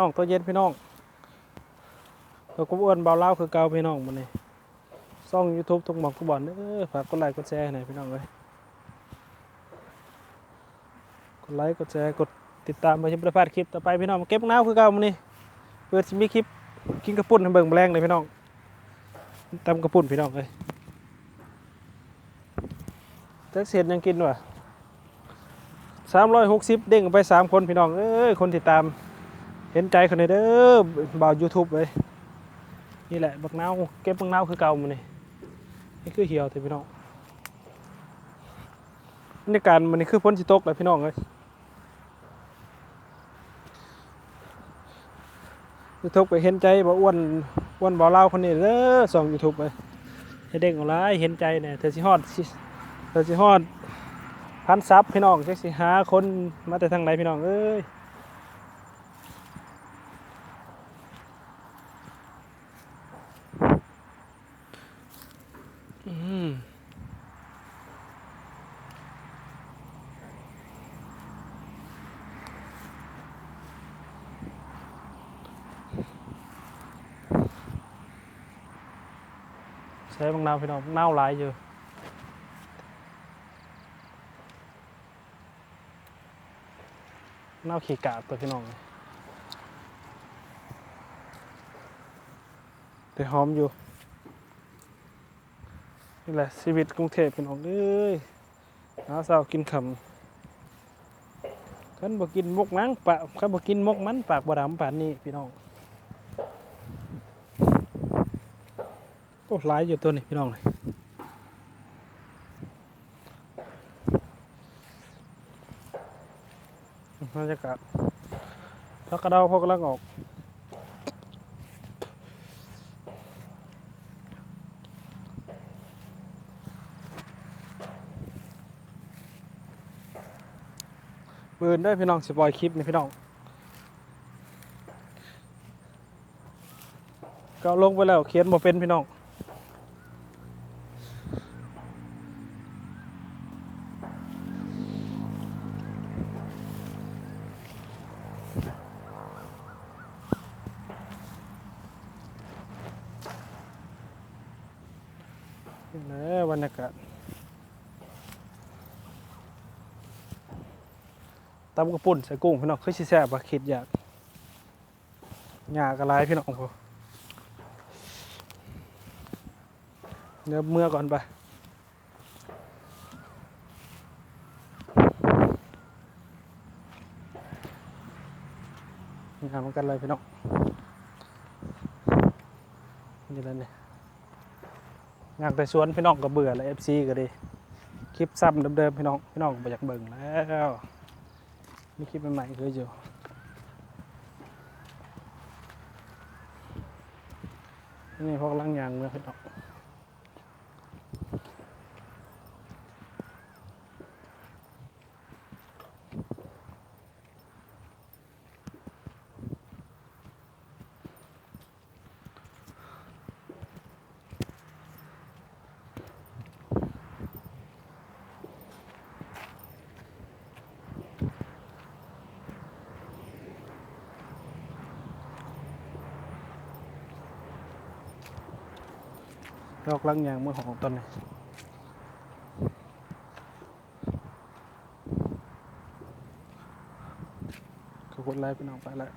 น้องตัวเย็นพี่น้องเราก็อ้วนเบาเล่าคือเกาพี่น้องมันนี่ซ่องยูทูบทุกหมอกทุกบอลเด้อฝากกดไลค์กดแชร์ให้หน่อยพี่น้องเลยกดไลค์กดแชร์กดติดตามมาชมประพาดคลิปต่อไปพี่น้องเก็บน้ำคือเก่ามันนี่เปิดมีคลิปกินกระปุ่นให้เบิ่งแมลงเลยพี่น้องตำกระปุ่นพี่น้องเลยแจ็คเสียยังกินวะสามร้อยหกสิบเด้งไปสามคนพี่น้องเอ้ยคนติดตาม เห็นใจคนนี้เด้อบ่าวยูทูบเลยนี่แหละบักนาวเก็บบักนาวคือเก่ามันนี่นี่คือเหี่ยวแต่พี่น้องในการมันนี่คือพ้นสิตกเลยพี่น้องเลยยูทูบไปเห็นใจบ่อ้วนอ้วนบ่าวเล่าคนนี้เด้อส่องยูทูบเลยให้เด้งเอาไรเห็นใจเนี่ยเธอสิฮอดเธอสิฮอดพันซับพี่น้องจักสิหาคนมาแต่ทางไหนพี่น้องเอ้ย ช้บางนาวพี่น้องเน่าหลายอยู่เน่าขี้กาดตัวพี่น้องแต่หอมอยู่นี่แหละชีวิตกรุงเทพเป็นของเอ้ยหาเช้ากินคำขันบ่กินมกนั้งปะขันบ่กินมกมันปากบ่ดำปานนี้พี่น้อง อ้หลายอยู่ตัวนี้พี่น้องเลยบรรยากาศพักกระเดาพวกกำลังออกปืนได้พี่น้องสปอยคลิปนี่พี่น้อง ก็ลงไปแล้วเขียนบ่เป็นพี่น้อง นี่แหละบรรยากาศตำกระปุ่นใส่กุ้งพี่น้องเคยสิแซ่บะคิดอยากอยากอะไรพี่น้องพอเดี๋ยวเมื่อก่อนไปงานมือนกันเลยพี่น้องนี่แหละเนี่ย งานแต่สวนพี่น้องก็เบื่อแล้วเอฟซีก็ดีคลิปซ้ำเดิมๆพี่น้องพี่น้องก็อยากเบิ่งแล้วมีคลิปใหม่ๆเคยอยู่นี่พวกลังยางเมื่อพี่น้อง ดอกลังยางเมื่อหองต้นนี้ขอบคุณไลฟ์พี่น้องไปแล้ว